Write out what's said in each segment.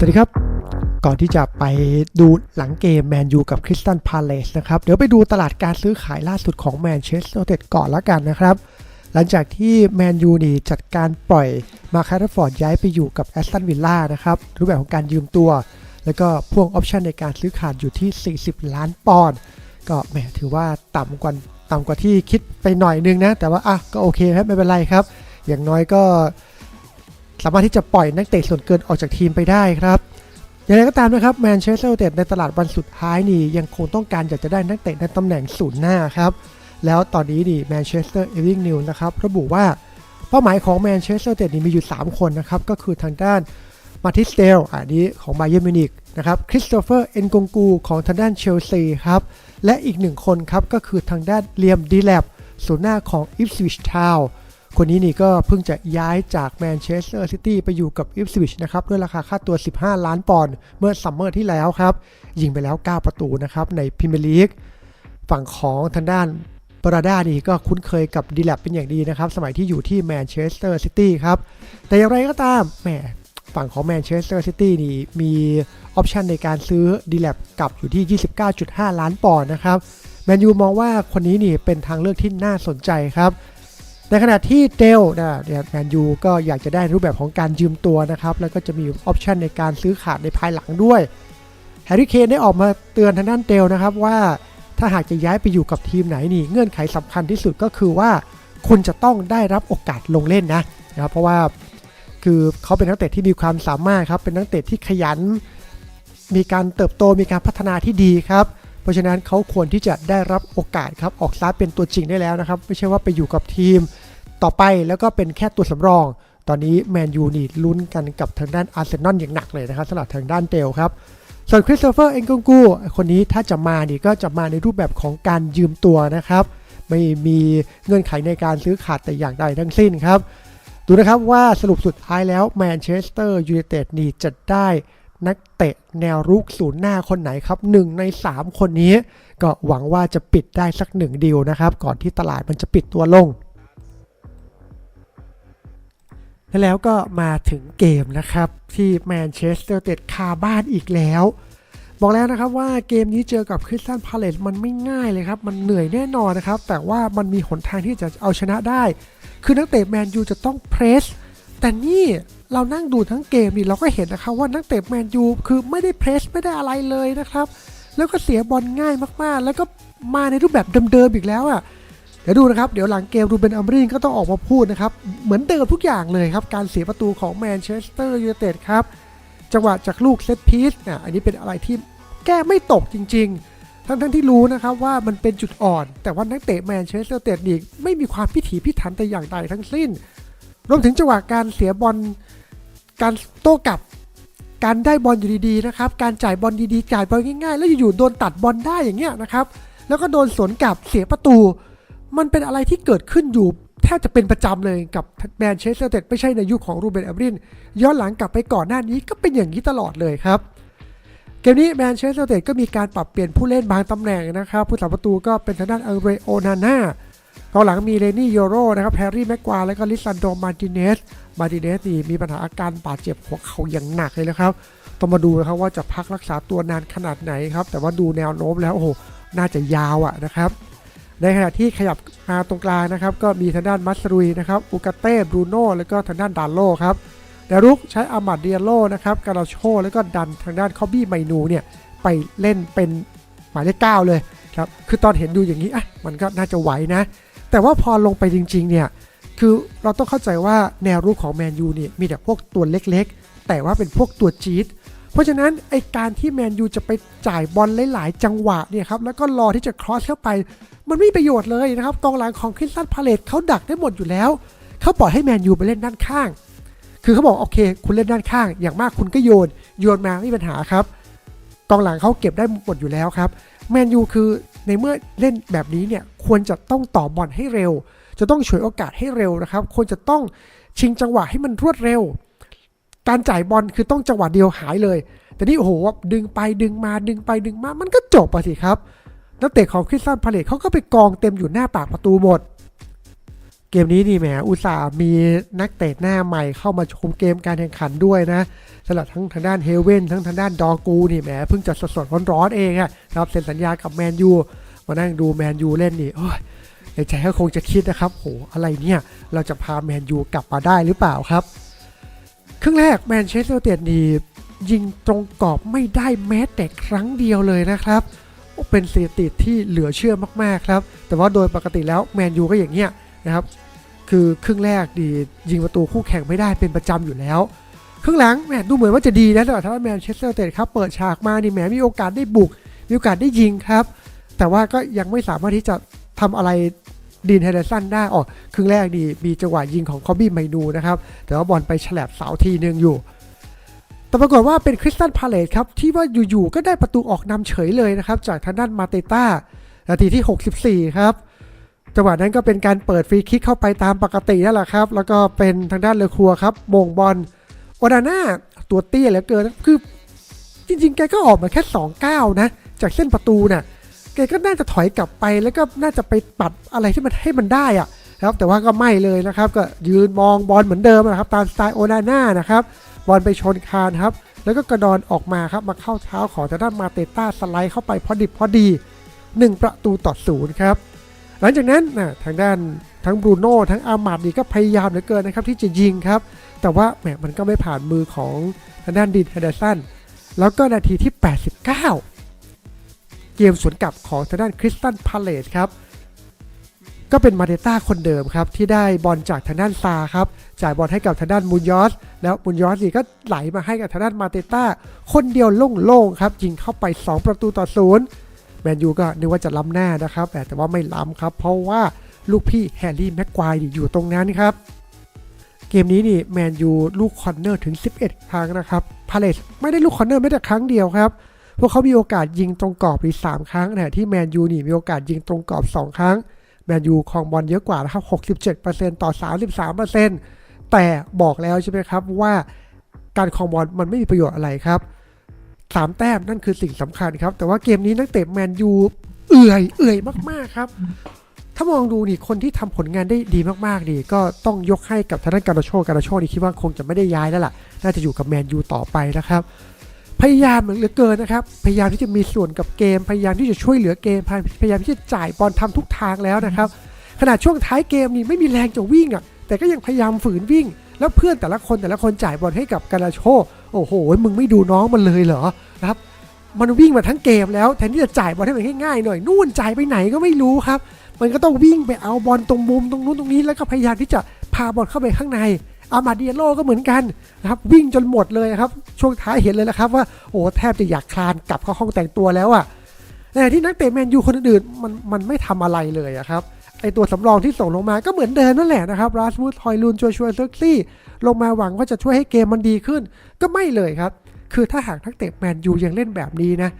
สวัสดีครับ ก่อนที่จะไปดูหลังเกมแมนยูกับคริสตันพาเลสนะครับ เดี๋ยวไปดูตลาดการซื้อขายล่าสุดของแมนเชสเตอร์ยูไนเต็ดก่อนล้วกันนะครับ หลังจากที่แมนยูนี่จัดการปล่อยมาคาร์ฟอร์ดย้ายไปอยู่กับแอสตันวิลล่านะครับ รูปแบบของการยืมตัว แล้วก็พ่วงออปชันในการซื้อขาดอยู่ที่ 40 ล้านปอนด์ก็แหมถือว่าต่ำกว่าต่ำกว่าที่คิดไปหน่อยนึงนะ แต่ว่าอะก็โอเคครับไม่เป็นไรครับ อย่างน้อยก็ สามารถที่จะปล่อยนักเตะส่วนเกินออกจากทีมไปได้ครับอย่างไรก็ตามนะครับแมนเชสเตอร์ยูไนเต็ดในตลาดวันสุดท้ายนี่ยังคงต้องการอยากจะได้นักเตะในตำแหน่งศูนย์หน้าครับแล้วตอนนี้นี่แมนเชสเตอร์เอวิงนิวนะครับระบุว่าเป้าหมายของแมนเชสเตอร์ยูไนเต็ดนี่มีอยู่ 3 คนนะครับก็คือทางด้านมาติสเตลอันนี้ของไบเยอร์มิวนิกนะครับคริสโตเฟอร์เอ็นกงกูของทางด้านเชลซีครับและอีกหนึ่งคนครับก็คือทางด้านเลียมดีแลบศูนย์หน้าของอิฟสวิชทาว คนนี้นี่ก็เพิ่งจะย้ายจากแมนเชสเตอร์ซิตี้ไปอยู่กับอิฟสวิชนะครับด้วยราคาค่าตัว 15 ล้านปอนด์เมื่อซัมเมอร์ที่แล้วครับ ยิงไปแล้ว 9 ประตูนะครับในพรีเมียร์ลีกฝั่งของทางด้านบราดานี่ก็คุ้นเคยกับดีแลบเป็นอย่างดีนะครับ สมัยที่อยู่ที่แมนเชสเตอร์ซิตี้ครับ แต่อย่างไรก็ตามแหมฝั่งของแมนเชสเตอร์ซิตี้นี่มีออปชันในการซื้อดีแลบกลับอยู่ที่ 29.5 ล้านปอนด์นะครับแมนยูมองว่าคนนี้นี่เป็นทางเลือกที่น่าสนใจครับ ในขณะที่เดลนะเนี่ยแมนยูก็อยากจะได้รูปแบบของการยืมตัวนะครับ แล้วก็จะมีออปชันในการซื้อขาดในภายหลังด้วยแฮร์รี่เคนได้ออกมาเตือนทางด้านเดลนะครับว่าถ้าหากจะย้ายไปอยู่กับทีมไหนนี่เงื่อนไขสำคัญที่สุดก็คือว่าคุณจะต้องได้รับโอกาสลงเล่นนะนะครับเพราะว่าคือเขาเป็นนักเตะที่มีความสามารถครับเป็นนักเตะที่ขยัน มีการเติบโตมีการพัฒนาที่ดีครับ ราะฉะนั้นเขาควรที่จะได้รับโอกาสครับออกสตาร์ทเป็นตัวจริงได้แล้วนะครับ ไม่ใช่ว่าไปอยู่กับทีม ต่อไปแล้วก็เป็นแค่ตัวสำรอง ตอนนี้แมนยูนี่ลุ้นกันกับทางด้านอาร์เซนอลอย่างหนักเลยนะครับสำหรับทางด้านเตลครับส่วนคริสโตเฟอร์เอ็นกงกูคนนี้ถ้าจะมานี่ก็จะมาในรูปแบบของการยืมตัวนะครับ ไม่มีเงื่อนไขในการซื้อขาดแต่อย่างใดทั้งสิ้นครับ ดูนะครับว่าสรุปสุดท้ายแล้วแมนเชสเตอร์ยูไนเต็ดนี่จะได้ นักเตะแนวรุกศูนย์หน้าคนไหนครับหนึ่งใน 3 คนนี้ ก็หวังว่าจะปิดได้สักหนึ่งดีลนะครับ ก่อนที่ตลาดมันจะปิดตัวลงแล,แล้วก็มาถึงเกมนะครับ ที่แมนเชสเตอร์เต็ดคาบ้านอีกแล้ว บอกแล้วนะครับว่าเกมนี้เจอกับคริสตันพาเลตมันไม่ง่ายเลยครับ มันเหนื่อยแน่นอนนะครับ แต่ว่ามันมีหนทางที่จะเอาชนะได้ คือนักเตะแมนยูจะต้องเพรส แต่นี่เรานั่งดูทั้งเกมนี่เราก็เห็นนะครับว่านักเตะแมนยูคือไม่ได้เพรสไม่ได้อะไรเลยนะครับ แล้วก็เสียบอลง่ายมากๆ แล้วก็มาในรูปแบบเดิมๆอีกแล้วอะเดี๋ยวดูนะครับเดี๋ยวหลังเกมรูเบนอัมรินก็ต้องออกมาพูดนะครับ เหมือนเดิมทุกอย่างเลยครับ การเสียประตูของแมนเชสเตอร์ยูไนเต็ดครับจังหวะจากลูกเซตพีซอะอันนี้เป็นอะไรที่แก้ไม่ตกจริง ๆ ทั้งๆที่รู้นะครับว่ามันเป็นจุดอ่อน แต่ว่านักเตะแมนเชสเตอร์ยูไนเต็ดนี่ไม่มีความพิถีพิถันแต่อย่างใดทั้งสิ้น รวมถึงจังหวะการเสียบอลการโต้กลับ การได้บอลอยู่ดีๆนะครับ การจ่ายบอลดีๆ จ่ายบอลง่ายๆ แล้วอยู่ๆโดนตัดบอลได้อย่างเงี้ยนะครับ แล้วก็โดนสวนกลับเสียประตู มันเป็นอะไรที่เกิดขึ้นอยู่แทบจะเป็นประจำเลยกับแมนเชสเตอร์ยูไนเต็ดไม่ใช่ในยุคของรูเบนอัมรินย้อนหลังกลับไปก่อนหน้านี้ก็เป็นอย่างนี้ตลอดเลยครับเกมนี้แมนเชสเตอร์ยูไนเต็ดก็มีการปรับเปลี่ยนผู้เล่นบางตำแหน่งนะครับผู้สาประตูก็เป็นทางด้านอังเรโอนาน่า กองหลังมีเรนี่โยโรนะครับแฮร์รี่แม็กควาแล้วก็ลิซันโดมาติเนส มาติเนสนี่มีปัญหาอาการบาดเจ็บหัวเข่าอย่างหนักเลยนะครับ ต้องมาดูนะครับว่าจะพักรักษาตัวนานขนาดไหนครับ แต่ว่าดูแนวโน้มแล้วโอ้โห น่าจะยาวอะนะครับ ในขณะที่ขยับมาตรงกลางนะครับ ก็มีทางด้านมัสรุยนะครับอุกาเต้บรูโน่แล้วก็ทางด้านดานโลครับแต่รุกใช้อามัดเดียโลนะครับกาลาโชแล้วก็ดันทางด้านคอบบี้ไมนูเนี่ยไปเล่นเป็นหมายเลขเก้าเลยครับคือตอนเห็นดูอย่างนี้อะมันก็น่าจะไหวนะ แต่ว่าพอลงไปจริงๆเนี่ย คือเราต้องเข้าใจว่าแนวรุกของแมนยูเนี่ยมีแต่พวกตัวเล็กๆ แต่ว่าเป็นพวกตัวจี๊ดเพราะฉะนั้นไอการที่แมนยูจะไปจ่ายบอลหลายๆ จังหวะเนี่ยครับแล้วก็รอที่จะครอสเข้าไป มันไม่มีประโยชน์เลยนะครับกองหลังของคริสตันพาเลตเขาดักได้หมดอยู่แล้วเขาปล่อยให้แมนยูไปเล่นด้านข้าง คือเขาบอกโอเค คุณเล่นด้านข้าง อย่างมากคุณก็โยนโยนมาไม่มีปัญหาครับกองหลังเขาเก็บได้หมดอยู่แล้วครับแมนยูคือ ในเมื่อเล่นแบบนี้เนี่ยควรจะต้องต่อบอลให้เร็ว จะต้องฉวยโอกาสให้เร็วนะครับ ควรจะต้องชิงจังหวะให้มันรวดเร็ว การจ่ายบอลคือต้องจังหวะเดียวหายเลย แต่นี่โอ้โหดึงไปดึงมาดึงไปดึงมามันก็จบไปสิครับนักเตะของคริสตันพาเลตเขาก็ไปกองเต็มอยู่หน้าปากประตูหมด เกมนี้นี่แหมอุตส่าห์มีนักเตะหน้าใหม่เข้ามาชมเกมการแข่งขันด้วยนะสำหรับทั้งทางด้านเฮเว่นทั้งทางด้านดอกูนี่แหมเพิ่งจะสดๆร้อนๆเองอะครับเซ็นสัญญากับแมนยูมานั่งดูแมนยูเล่นนี่โอ้ยในใจก็คงจะคิดนะครับโหอะไรเนี่ยเราจะพาแมนยูกลับมาได้หรือเปล่าครับ ครึ่งแรกแมนเชสเตอร์ยูไนเต็ดนี่ยิงตรงกรอบไม่ได้แม้แต่ครั้งเดียวเลยนะครับเป็นสถิติที่เหลือเชื่อมากๆครับ แต่ว่าโดยปกติแล้วแมนยูก็อย่างเงี้ย นะครับ คือครึ่งแรกดียิงประตูคู่แข่งไม่ได้เป็นประจำอยู่แล้วครึ่งหลังแหมดูเหมือนว่าจะดีนะสำหรับทางด้านแมนเชสเตอร์ยูไนเต็ดครับเปิดฉากมานี่แหมมีโอกาสได้บุก มีโอกาสได้ยิงครับ แต่ว่าก็ยังไม่สามารถที่จะทำอะไรดีนเฮเดอร์สันได้ออกครึ่งแรกดีมีจังหวะยิงของคอบบี้ไมนูนะครับ แต่ว่าบอลไปฉลับเสาทีหนึ่งอยู่ แต่ปรากฏว่าเป็นคริสตันพาเลตครับ ที่ว่าอยู่ๆก็ได้ประตูออกนำเฉยเลยนะครับ จากทางด้านมาเตต้านาทีที่ 64 ครับ จังหวะนั้นก็เป็นการเปิดฟรีคิกเข้าไปตามปกตินั่นแหละครับ แล้วก็เป็นทางด้านเลอครัวครับมงบอลโอดาน่าตัวเตี้ยเหลือเกินคือจริงๆ แกก็ออกมาแค่2ก้าวนะ จากเส้นประตูน่ะแกก็น่าจะถอยกลับไปแล้วก็น่าจะไปปัดอะไรที่มันให้มันได้อะครับแต่ว่าก็ไม่เลยนะครับ ก็ยืนมองบอลเหมือนเดิมนะครับตามสไตล์โอนาน่านะครับบอลไปชนคานครับ แล้วก็กระดอนออกมาครับมาเข้าเท้าของทางด้านมาเตต้าสไลด์เข้าไปพอดิบพอดี 1 ประตูต่อศูนย์ครับ หลังจากนั้นนะทางด้านทั้งบรูโน่ทั้งอามาดนี่ก็พยายามเหลือเกินนะครับที่จะยิงครับ แต่ว่าแหมมันก็ไม่ผ่านมือของทางด้านดินเฮเดอร์สันแล้วก็นาทีที่ 89 เกมสวนกลับของทางด้านคริสตันพาเลตครับก็เป็นมาเดต้าคนเดิมครับ ที่ได้บอลจากทางด้านซาครับ จ่ายบอลให้กับทางด้านมุนยอส แล้วมุนยอสนี่ก็ไหลมาให้กับทางด้านมาเตต้า คนเดียวโล่งๆครับยิงเข้าไป 2 ประตูต่อศูนย์ แมนยูก็นึกว่าจะล้ำหน้านะครับแต่แต่ว่าไม่ล้ำครับ เพราะว่าลูกพี่แฮร์รี่แม็กควายอยู่ตรงนั้นครับ เกมนี้นี่แมนยูลูกคอนเนอร์ถึง 11 ครั้งนะครับ พาเลสไม่ได้ลูกคอนเนอร์แม้แต่ครั้งเดียวครับ พวกเขามีโอกาสยิงตรงกรอบอีก3ครั้งนะที่แมนยูนี่มีโอกาสยิงตรงกรอบ 2 ครั้ง แมนยูครองบอลเยอะกว่านะครับ67%ต่อ 33%แต่บอกแล้วใช่ไหมครับว่าการครองบอลมันไม่มีประโยชน์อะไรครับ สามแต้มนั่นคือสิ่งสำคัญครับ แต่ว่าเกมนี้นักเตะแมนยูเอื่อยเอื่อยมาก ๆ ครับ ถ้ามองดูนี่คนที่ทำผลงานได้ดีมากๆนี่ก็ต้องยกให้กับทางด้านการาโชการาโชนี่คิดว่าคงจะไม่ได้ย้ายแล้วล่ะ น่าจะอยู่กับแมนยูต่อไปนะครับ พยายามเหลือเกินนะครับ พยายามที่จะมีส่วนกับเกม พยายามที่จะช่วยเหลือเกม พยายามที่จะจ่ายบอลทำทุกทางแล้วนะครับ ขนาดช่วงท้ายเกมนี่ไม่มีแรงจะวิ่งอะ แต่ก็ยังพยายามฝืนวิ่ง แล้วเพื่อนแต่ละคนแต่ละคนจ่ายบอลให้กับการาโช โอ้โห มึงไม่ดูน้องมันเลยเหรอนะครับ มันวิ่งมาทั้งเกมแล้วแทนที่จะจ่ายบอลให้มันง่ายๆหน่อยนู่นจ่ายไปไหนก็ไม่รู้ครับ มันก็ต้องวิ่งไปเอาบอลตรงมุมตรงนู้นตรงนี้แล้วก็พยายามที่จะพาบอลเข้าไปข้างในอามาเดียโลก็เหมือนกันนะครับวิ่งจนหมดเลยครับ ช่วงท้ายเห็นเลยนะครับ ว่าโอ้แทบจะอยากคลานกลับเข้าห้องแต่งตัวแล้วอะ่ะแต่ที่นักเตะแมนยูคนอื่นมันมันไม่ทำอะไรเลยอะครับ ไอตัวสำรองที่ส่งลงมาก็เหมือนเดิมนั่นแหละนะครับราสมูดทอยลูนชัวชัวเซอร์ซี่ลงมาหวังว่าจะช่วยให้เกมมันดีขึ้น ก็ไม่เลยครับ คือถ้าหากนักเตะแมนยูยังเล่นแบบนี้นะ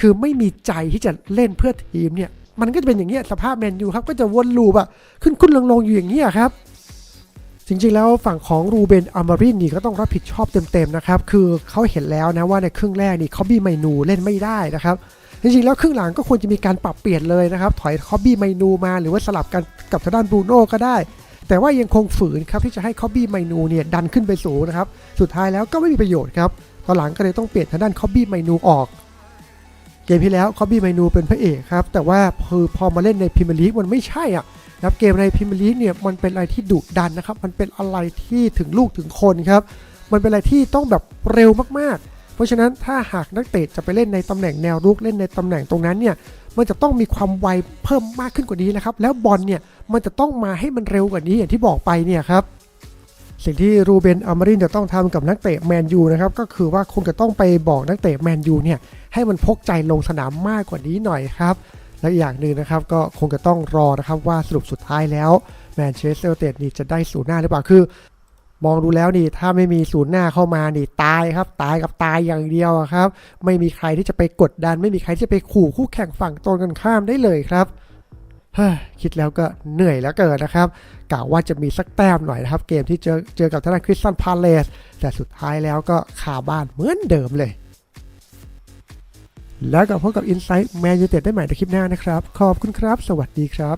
คือไม่มีใจที่จะเล่นเพื่อทีมเนี่ย มันก็จะเป็นอย่างเงี้ยสภาพแมนยูครับก็จะวนลูปอะขึ้นขึ้นลงลงอยู่อย่างเงี้ยครับ จริงๆแล้วฝั่งของรูเบนอามารินนี่ก็ต้องรับผิดชอบเต็มๆนะครับ คือเขาเห็นแล้วนะว่าในครึ่งแรกนี่คอบบี้ไมนูเล่นไม่ได้นะครับ จริงๆแล้วครึ่งหลังก็ควรจะมีการปรับเปลี่ยนเลยนะครับ ถอยคอบบี้ไมนูมาหรือว่าสลับกันกับทางด้านบรูโน่ก็ได้ แต่ว่ายังคงฝืนครับที่จะให้คอบบี้ไมนูเนี่ยดันขึ้นไปสูงนะครับ สุดท้ายแล้วก็ไม่มีประโยชน์ครับตอนหลังก็เลยต้องเปลี่ยนทางด้านคอบบี้ไมนูออก เกมที่แล้วคอบบี้ไมนูเป็นพระเอกครับแต่ว่าพอพอมาเล่นในพรีเมียร์ลีกมันไม่ใช่อะนะครับเกมในพรีเมียร์ลีกเนี่ยมันเป็นอะไรที่ดุดันนะครับมันเป็นอะไรที่ถึงลูกถึงคนครับมันเป็นอะไรที่ต้องแบบเร็วมากๆ เพราะฉะนั้นถ้าหากนักเตะจะไปเล่นในตำแหน่งแนวรุกเล่นในตำแหน่งตรงนั้นเนี่ยมันจะต้องมีความไวเพิ่มมากขึ้นกว่านี้นะครับแล้วบอลเนี่ยมันจะต้องมาให้มันเร็วกว่านี้อย่างที่บอกไปเนี่ยครับสิ่งที่รูเบนอามารินจะต้องทำกับนักเตะแมนยูนะครับก็คือว่าคงจะต้องไปบอกนักเตะแมนยูเนี่ยให้มันพกใจลงสนามมากกว่านี้หน่อยครับและอีกอย่างหนึ่งนะครับก็คงจะต้องรอนะครับว่าสรุปสุดท้ายแล้วแมนเชสเตอร์ยูไนเต็ดนี่จะได้ศูนย์หน้าหรือเปล่าคือ มองดูแล้วนี่ถ้าไม่มีศูนย์หน้าเข้ามานี่ตายครับ ตายกับตายอย่างเดียวครับ ไม่มีใครที่จะไปกดดัน ไม่มีใครที่จะไปขู่คู่แข่งฝั่งตรงกันข้ามได้เลยครับเฮ้คิดแล้วก็เหนื่อยแล้วเกินนะครับกะว่าจะมีสักแต้มหน่อยนะครับ เกมที่เจอเจอกับทางด้าคริสตันพาเลสแต่สุดท้ายแล้วก็คาบ้านเหมือนเดิมเลย แล้วก็พบกับ Insight Man United ได้ใหม่ในคลิปหน้านะครับ ขอบคุณครับ สวัสดีครับ